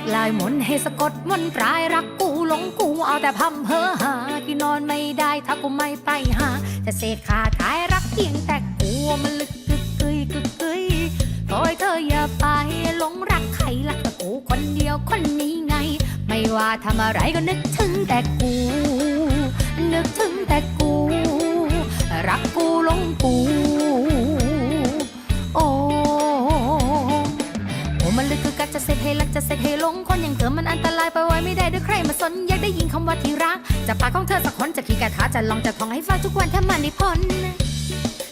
กลายมนให้สะกดมนตรายรักกูหลงกูเอาแต่พำเพอหาที่นอนไม่ได้ถ้ากูไม่ไปหา จะเสกคาถายรักเพียงแต่กูมันลึกกึกกึยกึกกึยขอให้เธออย่าไปหลงรักใครรักแต่กูคนเดียวคนนี้ไง ไม่ว่าทำอะไรก็นึกถึงแต่กู นึกถึงแต่กู รักกูหลงกู ดึกคือกัดจะเสกให้รักจะเสกให้ลงคนอย่างเธอมันอันตรายไปไว้ไม่ได้ด้วยใครมาสนอยากได้ยินคำว่าที่รักจากปากของเธอสักคนจะขี่กระทาจะลองจะท่องให้ฟังทุกวันถ้ามันได้พ้น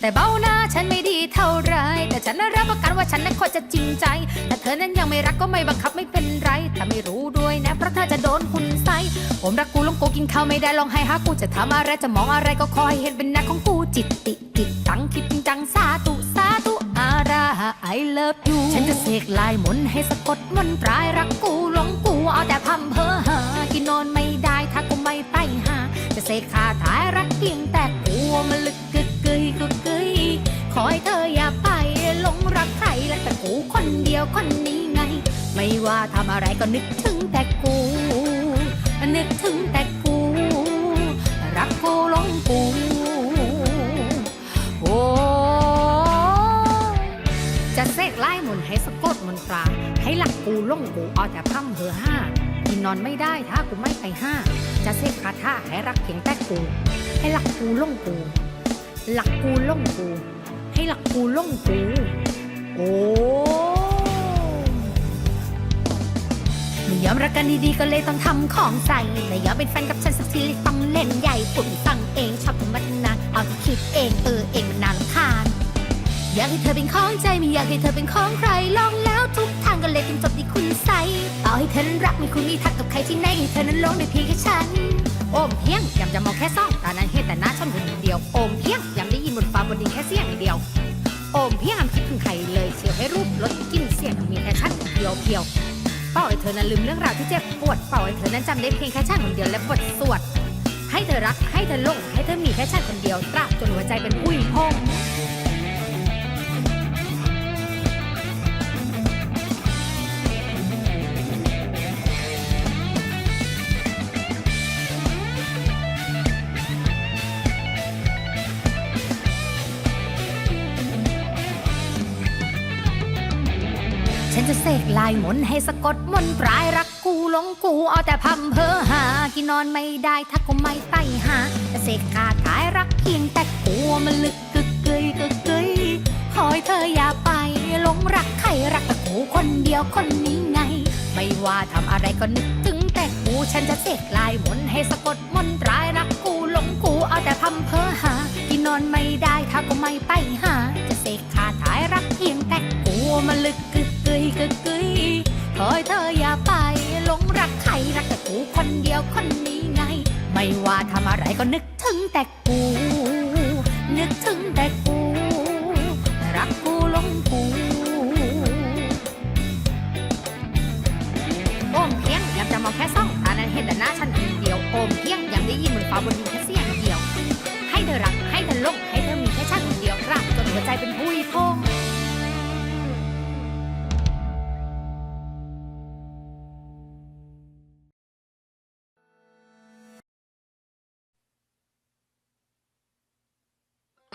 แต่เบ้าหน้าฉันไม่ดีเท่าไร แต่ฉันน่ะรับประกันว่าฉันนั้นโคตรจะจริงใจ แต่เธอนั้นยังไม่รักก็ไม่บังคับไม่เป็นไร ถ้าไม่รู้ด้วยนะ เพราะเธอจะโดนคุณใส่ผมรักกูลงกูกินข้าวไม่ได้ลองให้หากูจะทำอะไรจะมองอะไรก็คอยเห็นเป็นหน้าของกูจิตติจิตตังคิดจริงจังสาธุ I love you ฉันจะเสกลายมนให้สะกดมนตรายรักกูหลงกูเอาแต่พำเพอหากินนอนไม่ได้ถ้ากูไม่ไปหา จะเสกคาถายรักเพียงแต่กูมันลึกกึกกึยกึกกึยขอให้เธออย่าไปหลงรักใครและแต่กูคนเดียวคนนี้ไง ไม่ว่าทำอะไรก็นึกถึงแต่กู นึกถึงแต่ ตราให้หลักกูหลงกูเอาแต่พร่ำเพอห้ากินนอนไม่ได้ถ้ากูไม่ไปห้า จะเสกคาถาให้รักเพียงแต่กู ให้หลักกูหลงกู หลักกูหลงกู ให้หลักกูหลงกู โอ้ไม่ยอมรักกันดีๆก็เลยต้องทำของใส่ไม่ยอมเป็นแฟนกับฉันสักทีเลยต้องเล่นใหญ่ปุ่นฟังเองชอบธรรมะนาเอาที่คิดเองเออ อยากให้เธอเป็นของใจไม่อยากให้เธอเป็นของใครลองแล้วทุกทางก็เลยเป็นจบที่คุณใส่ต่อให้เธอนั้นรักไม่คุณมีทักกับใครที่ไหนให้เธอนั้นลงได้เพียงแค่ฉัน โอมเพียงยำจะมองแค่ซ่องตานั้นเห็นแต่หน้าฉันคนเดียวโอมเพียงยำได้ยินบนฟ้าบนดินแค่เสียงเดียว โอมเพียงอำคิดถึงใครเลยเชียวให้รูปลดกินเสียงมีแค่ฉันเดียวเพียวเป้าให้เธอนั้นลืมเรื่องราวที่เจ็บปวดเป้าให้เธอนั้นจำได้เพียงแค่ฉันคนเดียวและบทสวดให้เธอรักให้เธอหลงให้เธอมีแค่ฉันคนเดียวตราบจนหัวใจเป็นผู้หญิงพง ฉันจะเสกลายมนให้สะกดมนตรายรักกูหลงกูเอาแต่พำเพอหา กินนอนไม่ได้ถ้ากูไม่ไปหาจะเสกคาถายรักเพียงแต่กูมันลึกกึกกึยกึกกึยขอให้เธออย่าไปหลงรักใครรักแต่กูคนเดียวคนนี้ไง ไม่ว่าทำอะไรก็นึกถึงแต่กูฉันจะเสกลายมนให้สะกดมนตรายรักกูหลงกูเอาแต่พำเพอหา กินนอนไม่ได้ถ้ากูไม่ไปหา ก็นึกถึงแต่กู นึกถึงแต่กู รักกูลงกูโอมเพียงยำจะมองแค่ซ่องตานั้นเห็นแต่หน้าฉันคนเดียวโอมเพียงยังได้ยินบนฟ้าบนดินแค่เสียงเดียว ให้เธอรักให้เธอลงให้เธอมีแค่ฉันคนเดียวรักจนหัวใจเป็นผู้ยพง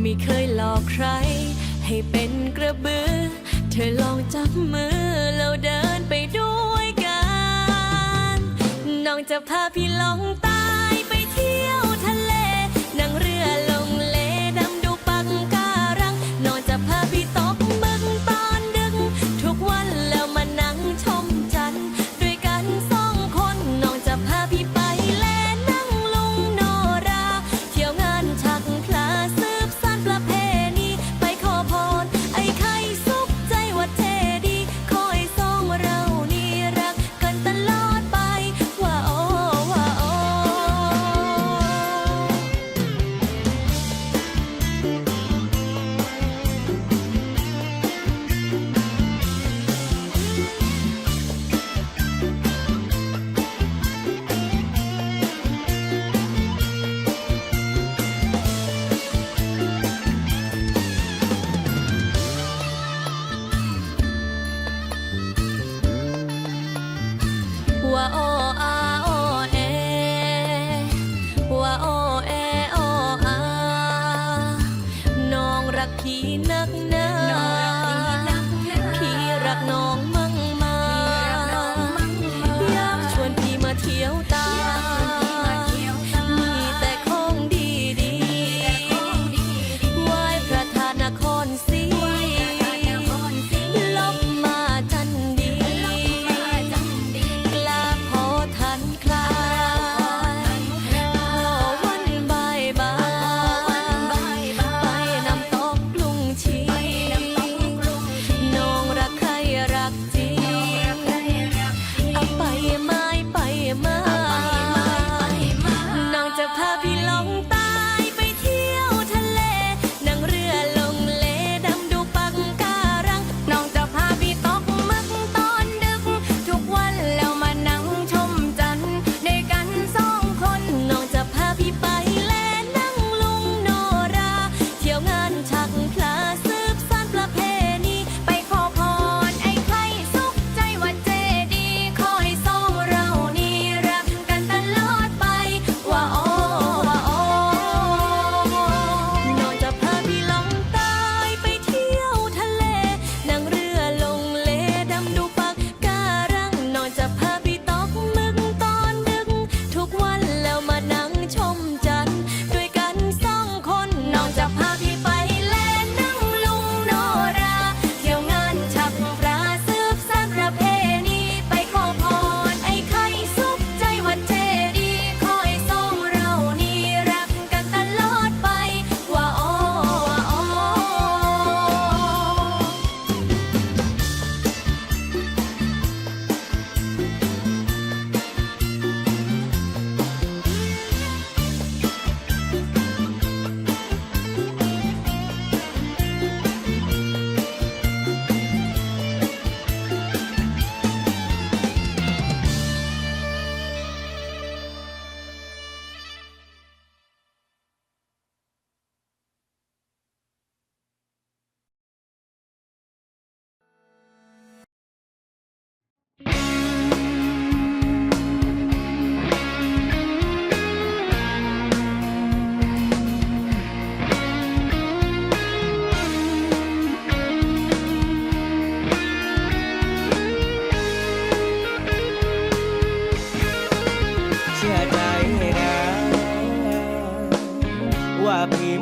ไม่เคยหลอกใคร ให้เป็นกระบือ เธอลองจับมือแล้วเดินไปด้วยกัน น้องจะพาพี่ลองใตายไปเที่ยวทะเลนั่งเรือ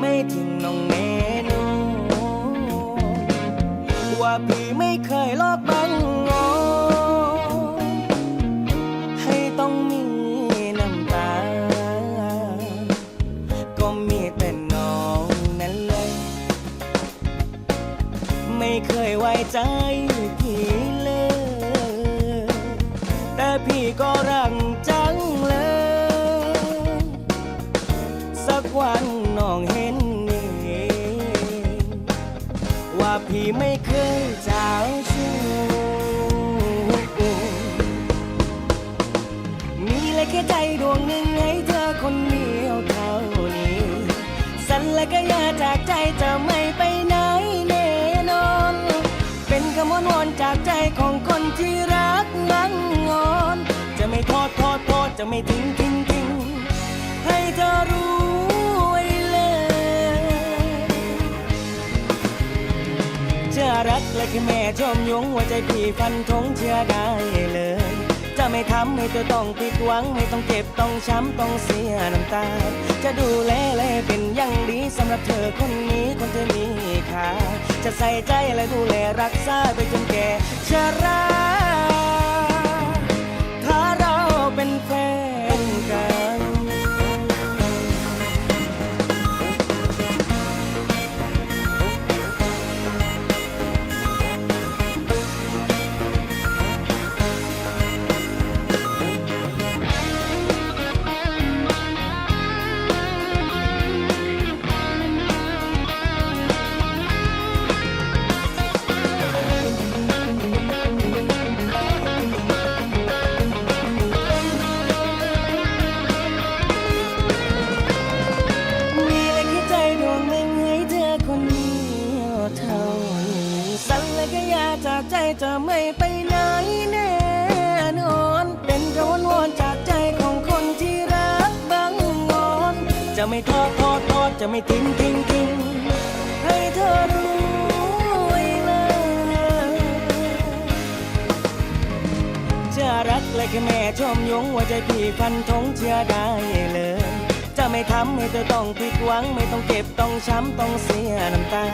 ไม่ทิ้งน้องเมนูว่าพี่ไม่เคยลอก ไม่เคยจ้าชูมีและแค่ใจดวงหนึ่งให้เธอคนเดียวเท่านี้ สันและก็อย่าจากใจจะไม่ไปไหนแน่นอน เป็นคำวอนวอนจากใจของคนที่รักงังงอน จะไม่ทอดทอดทอดจะไม่ทิ้ง และคือแม่ชมยงหัวใจพี่ฟันทงเชื่อได้เลย จะไม่ทำให้เธอต้องผิดหวัง ไม่ต้องเจ็บต้องช้ำต้องเสียน้ำตา จะดูแลและเป็นอย่างดีสำหรับเธอคนนี้คนเธอมีค่าจะใส่ใจและดูแลรักษาไปจนแก่ชราถ้าเราเป็นแฟน จะไม่ทิ้งทิ้งทิ้งให้เธอรู้ไว้เลยจะรักและแค่แม่ชมยงว่าใจพี่พันธงเชื่อได้เลย จะไม่ทำให้เธอต้องผิดหวัง ไม่ต้องเก็บต้องช้ำต้องเสียน้ำตา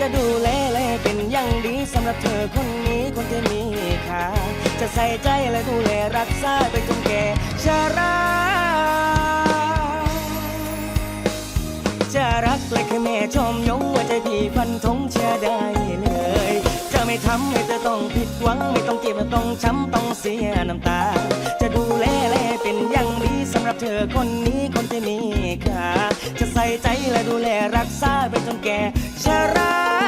จะดูแลและเป็นอย่างดีสำหรับเธอคนนี้คนที่มีค่าจะใส่ใจและดูแลรักษาไปจนแก่ชรา จะรักเลยแค่แม่ชมยงว่าใจพี่ฟันธงเชื่อได้เลย จะไม่ทำให้เธอต้องผิดหวัง ไม่ต้องเจ็บต้องช้ำต้องเสียน้ำตา จะดูแลแลเป็นอย่างดีสำหรับเธอคนนี้คนที่มีค่าจะใส่ใจและดูแลรักษาไปจนแก่ชรา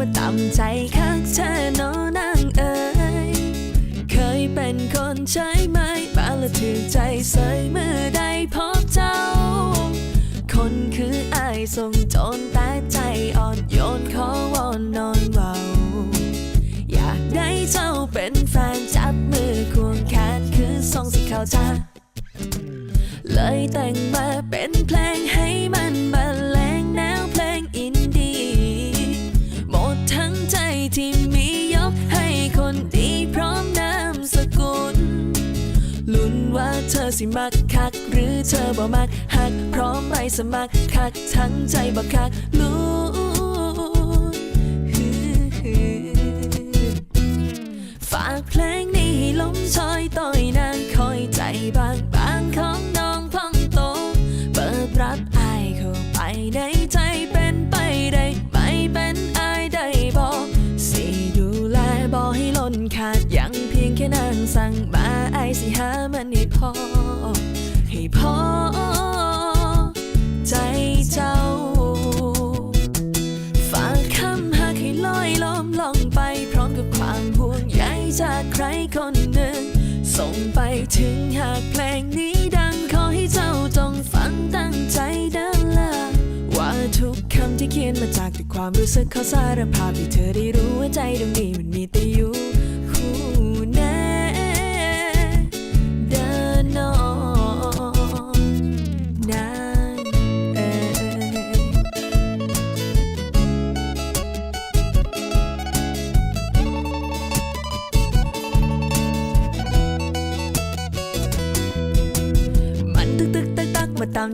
กสร้ามาตำใจคักเธอโนนางเอ๋ยเคยเป็นคนใช้ไหมมาละถือใจใส่เมื่อได้พบเจ้า คนคืออายทรงโจรแต่ใจอ่อนโยนขอวอนนอนเบาอยากได้เจ้าเป็นแฟนจับมือควงแขนคือทรงสิเขาจ้าเลยแต่งมาเป็นเพลงให้มันบรร ที่มียกให้คนดีพร้อมนามสกุล ลุ้นว่าเธอสิมักคัก หรือเธอบ่มักหักพร้อมไปสมัครคักทั้งใจบ่คักลุ้นฝากเพลงนี้ให้ลมชอยต่อยนางคอยใจบางบางของ นขาดยังเพียงแค่นางสั่งมาไอสิหามันให้พอ ให้พอ ใจเจ้า ฝากคำหักให้ลอยล้มลองไปพร้อมกับความห่วงใยจากใครคนหนึ่ง ส่งไปถึงหากเพลงนี้ดังขอให้เจ้าจงฟังตั้งใจดินละว่าทุกคำที่เขียนมาจากแต่ความรู้สึกเขาสารภาพให้เธอได้รู้ว่าใจตรงนี้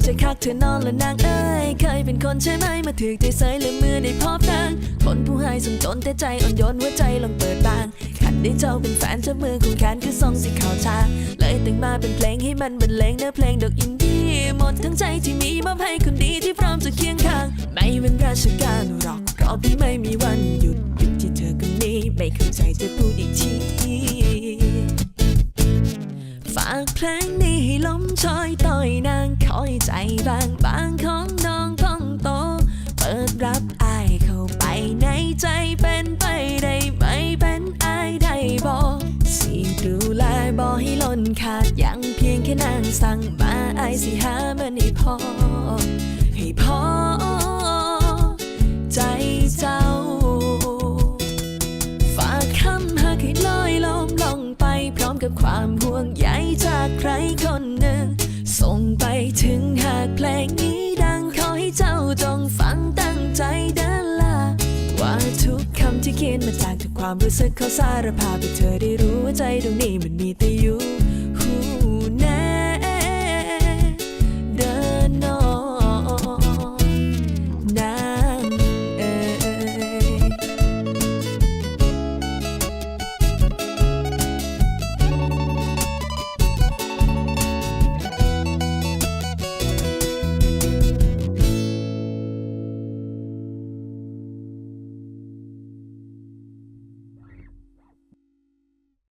ใจคักเธอนอนและนางเอ้ยเคยเป็นคนใช่ไหมมาถือใจใสเลยเมื่อได้พบนางคนผู้ให้สมจนแต่ใจอ่อนโยนหัวใจลองเปิดบางขันได้เจ้าเป็นแฟนจ้ามือของแขนคือทรงสีขาวชา เลยแต่งมาเป็นเพลงให้มันบรรเลงเนื้อเพลงดอกอินดี้หมดทั้งใจที่มีมอบให้คนดีที่พร้อมจะเคียงข้าง ไม่เป็นราชการหรอกเพราะพี่ไม่มีวันหยุดหยุดที่เธอคนนี้ไม่เข้าใจจะพูดอีกทีากเพลงนี้ให้ล้มชอยต่อยนางคอยใจบางบางของน้องพองโต เปิดรับอายเข้าไปในใจเป็นไปได้ไหมเป็นอายได้บอกสิดูแลบอให้ล้นขาดยังเพียงแค่นางสั่งมาอายสิหามันให้พอ ให้พอใจเจ้า ความห่วงใยจากใครคนหนึ่ง ส่งไปถึงหากเพลงนี้ดังขอให้เจ้าจงฟังตั้งใจเดินละว่าทุกคำที่เขียนมาจากทุกความรู้สึกเขาสารภาพให้เธอได้รู้ว่าใจตรงนี้มันมี